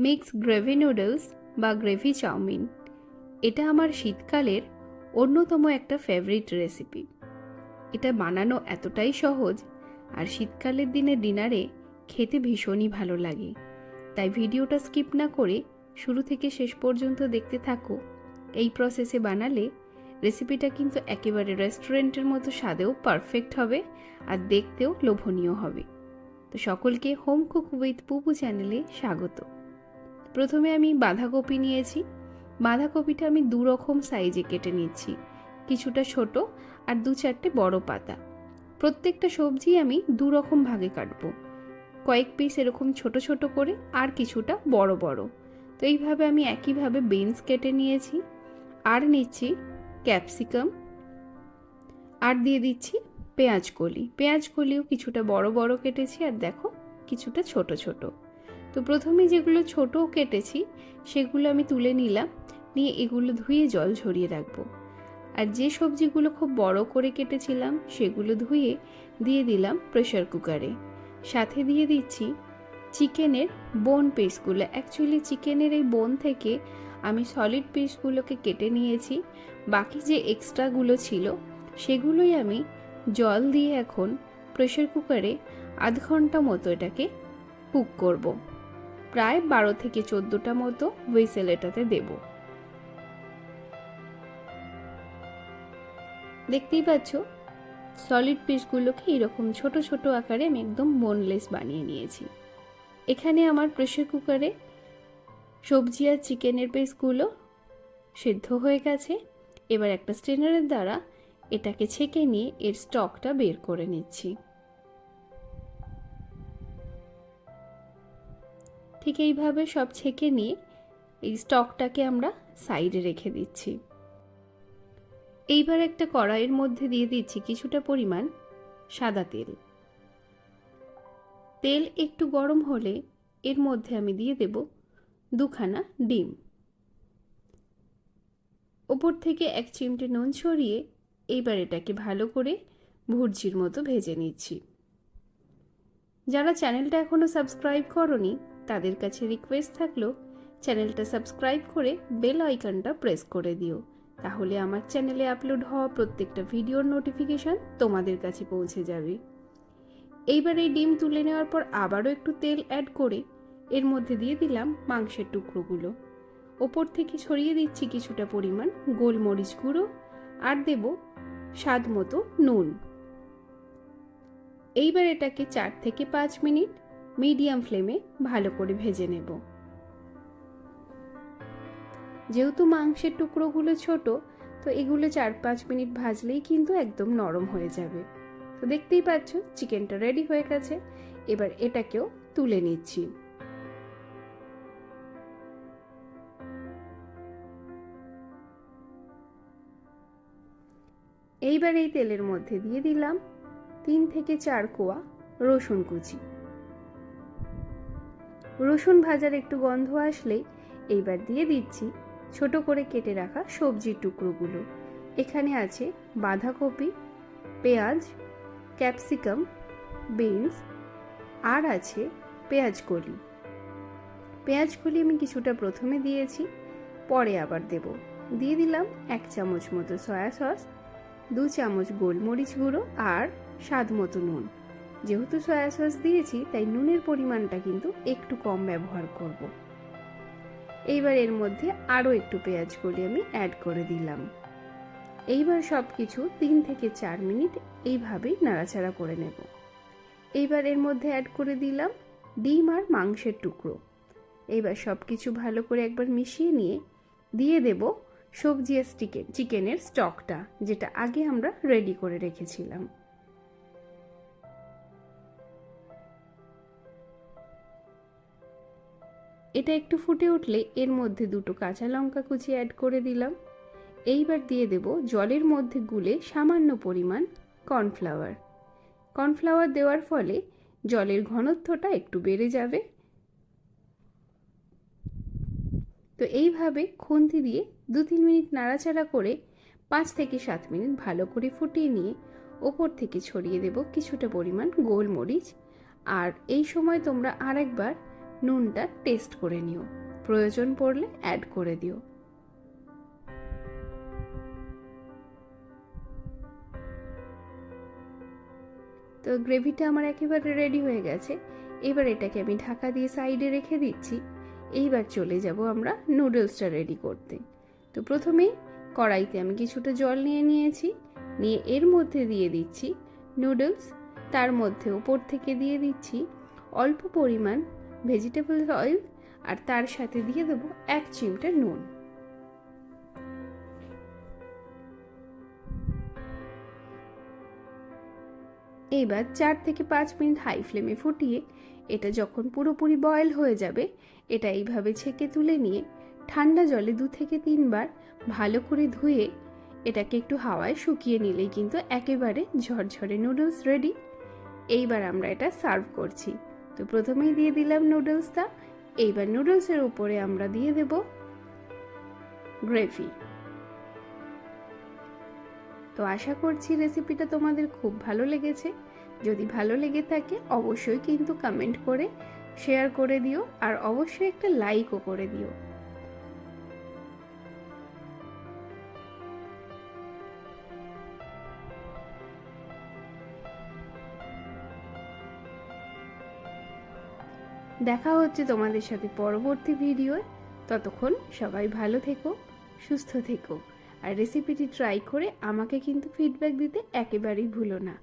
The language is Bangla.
মিক্স গ্রেভি নুডলস বা গ্রেভি চাউমিন। এটা আমার শীতকালের অন্যতম একটা ফেভারিট রেসিপি এটা বানানো এতটাই সহজ আর শীতকালের দিনে ডিনারে খেতে ভীষণই ভালো লাগে। তাই ভিডিওটা স্কিপ না করে শুরু থেকে শেষ পর্যন্ত দেখতে থাকো। এই প্রসেসে বানালে রেসিপিটা কিন্তু একেবারে রেস্টুরেন্টের মতো স্বাদেও পারফেক্ট হবে আর দেখতেও লোভনীয় হবে। তো সকলকে হোম কুক উইথ পুপু চ্যানেলে স্বাগত। প্রথমে আমি বাঁধাকপি নিয়েছি। বাঁধাকপিটা আমি দু রকম সাইজে কেটে নিচ্ছি। কিছুটা ছোট আর দু চারটে বড় পাতা। প্রত্যেকটা সবজি আমি দু রকম ভাগে কাটবো। কয়েক পিস এরকম ছোট ছোট করে আর কিছুটা বড় বড়। তো এইভাবে আমি একইভাবে বিনস কেটে নিয়েছি। আর নিচ্ছি ক্যাপসিকাম। আর দিয়ে দিচ্ছি পেঁয়াজ কলি। পেঁয়াজ কলিও কিছুটা বড় বড় কেটেছি আর দেখো কিছুটা ছোট ছোট। তো প্রথমে যেগুলো ছোট কেটেছি, সেগুলো আমি তুলে নিলাম, নিয়ে এগুলো ধুয়ে জল ঝরিয়ে রাখব। আর যে সবজিগুলো খুব বড় করে কেটেছিলাম, সেগুলো ধুয়ে দিয়ে দিলাম প্রেশার কুকারে। সাথে দিয়ে দিচ্ছি চিকেনের বোন পিসগুলো অ্যাকচুয়ালি চিকেনের এই বোন থেকে আমি সলিড পিসগুলোকে কেটে নিয়েছি। বাকি যে এক্সট্রাগুলো ছিল, সেগুলোই আমি জল দিয়ে এখন প্রেশার কুকারে আধ ঘণ্টা মতো এটাকে কুক করব। প্রায় বারো থেকে চোদ্দোটা মতো হুইসেল এটাতে দেব। দেখতেই পাচ্ছ সলিড পিসগুলোকে এরকম ছোট ছোট আকারে আমি একদম বোনলেস বানিয়ে নিয়েছি। এখানে আমার প্রেশার কুকারে সবজি আর চিকেনের পিসগুলো সিদ্ধ হয়ে গেছে। এবার একটা স্ট্রেনারের দ্বারা এটাকে ছেঁকে নিয়ে এর স্টকটা বের করে নিচ্ছি। ঠিক এইভাবে সব ছেঁকে নিয়ে এই স্টকটাকে আমরা সাইডে রেখে দিচ্ছি। এইবার একটা কড়াইয়ের মধ্যে দিয়ে দিচ্ছি কিছুটা পরিমাণ সাদা তেল। তেল একটু গরম হলে এর মধ্যে আমি দিয়ে দেব দুখানা ডিম। ওপর থেকে এক চিমটে নুন ছড়িয়ে এইবার এটাকে ভালো করে ভুর্জির মতো ভেজে নিচ্ছি। যারা চ্যানেলটা এখনও সাবস্ক্রাইব করনি তাদের কাছে রিকোয়েস্ট থাকল চ্যানেলটা সাবস্ক্রাইব করে বেল আইকনটা প্রেস করে দিও। তাহলে আমার চ্যানেলে আপলোড হওয়া প্রত্যেকটা ভিডিওর নোটিফিকেশান তোমাদের কাছে পৌঁছে যাবে। এইবার এই ডিম তুলে নেওয়ার পর আবারও একটু তেল অ্যাড করে এর মধ্যে দিয়ে দিলাম মাংসের টুকরোগুলো। ওপর থেকে ছড়িয়ে দিচ্ছি কিছুটা পরিমাণ গোলমরিচ গুঁড়ো আর দেব স্বাদ মতো নুন। এইবার এটাকে চার থেকে পাঁচ মিনিট মিডিয়াম ফ্লেমে ভালো করে ভেজে নেব। যেহেতু মাংসের টুকরোগুলো ছোট, তো এগুলো চার পাঁচ মিনিট ভাজলেই কিন্তু একদম নরম হয়ে যাবে। তো দেখতেই পাচ্ছ, চিকেনটা রেডি হয়ে গেছে। এবার এটাকেও তুলে নিচ্ছি। এইবার এই তেলের মধ্যে দিয়ে দিলাম তিন থেকে চার কোয়া রসুন কুচি। রসুন ভাজার একটু গন্ধ আসলেই এইবার দিয়ে দিচ্ছি ছোট করে কেটে রাখা সবজির টুকরোগুলো। এখানে আছে বাঁধাকপি, পেঁয়াজ, ক্যাপসিকাম, বিনস আর আছে পেঁয়াজ কলি। পেঁয়াজ কলি আমি কিছুটা প্রথমে দিয়েছি, পরে আবার দেব। দিয়ে দিলাম এক চামচ মতো সয়া সস, দু চামচ গোলমরিচ গুঁড়ো আর স্বাদ মতো নুন। যেহেতু সয়া সস দিয়েছি, তাই নুনের পরিমাণটা কিন্তু একটু কম ব্যবহার করব। এইবার এর মধ্যে আরও একটু পেঁয়াজ কলি আমি অ্যাড করে দিলাম। এইবার সব কিছু তিন থেকে চার মিনিট এইভাবেই নাড়াচাড়া করে নেব। এইবার এর মধ্যে অ্যাড করে দিলাম ডিম আর মাংসের টুকরো। এইবার সব কিছু ভালো করে একবার মিশিয়ে নিয়ে দিয়ে দেব সবজি আর চিকেন চিকেনের স্টকটা যেটা আগে আমরা রেডি করে রেখেছিলাম। এটা একটু ফুটে উঠলে এর মধ্যে দুটো কাঁচা লঙ্কা কুচি অ্যাড করে দিলাম। এইবার দিয়ে দেব জলের মধ্যে গুলে সামান্য পরিমাণ কর্নফ্লাওয়ার কর্নফ্লাওয়ার দেওয়ার ফলে জলের ঘনত্বটা একটু বেড়ে যাবে। তো এইভাবে খুন্তি দিয়ে দু তিন মিনিট নাড়াচাড়া করে পাঁচ থেকে সাত মিনিট ভালো করে ফুটিয়ে নিয়ে ওপর থেকে ছড়িয়ে দেব কিছুটা পরিমাণ গোলমরিচ। আর এই সময় তোমরা আরেকবার নুনটা টেস্ট করে নিও। প্রয়োজন পড়লে অ্যাড করে দিও। তো গ্রেভিটা আমার একেবারে রেডি হয়ে গেছে। এবার এটাকে আমি ঢাকা দিয়ে সাইডে রেখে দিচ্ছি। এইবার চলে যাব আমরা নুডলসটা রেডি করতে। তো প্রথমেই কড়াইতে আমি কিছুটা জল নিয়ে নিয়েছি। নিয়ে এর মধ্যে দিয়ে দিচ্ছি নুডলস তার মধ্যে ওপর থেকে দিয়ে দিচ্ছি অল্প পরিমাণ ভেজিটেবল অয়েল আর তার সাথে দিয়ে দেবো এক চিমটা নুন। এইবার চার থেকে পাঁচ মিনিট হাই ফ্লেমে ফুটিয়ে এটা যখন পুরোপুরি বয়েল হয়ে যাবে, এটা এইভাবে ছেঁকে তুলে নিয়ে ঠান্ডা জলে দু থেকে তিনবার ভালো করে ধুয়ে এটাকে একটু হাওয়ায় শুকিয়ে নিলেই কিন্তু একেবারে ঝরঝরে নুডলস রেডি। এইবার আমরা এটা সার্ভ করছি। তো প্রথমেই দিয়ে দিলাম নুডলসটা। এইবার নুডলসের উপরে আমরা দিয়ে দেব গ্রেভি। তো আশা করছি রেসিপিটা তোমাদের খুব ভালো লেগেছে। যদি ভালো লেগে থাকে, অবশ্যই কিন্তু কমেন্ট করে শেয়ার করে দিও আর অবশ্যই একটা লাইকও করে দিও। দেখা হচ্ছে তোমাদের সাথে পরবর্তী ভিডিওয় ততক্ষণ সবাই ভালো থেকো, সুস্থ থেকো। আর রেসিপিটি ট্রাই করে আমাকে কিন্তু ফিডব্যাক দিতে একেবারেই ভুলো না।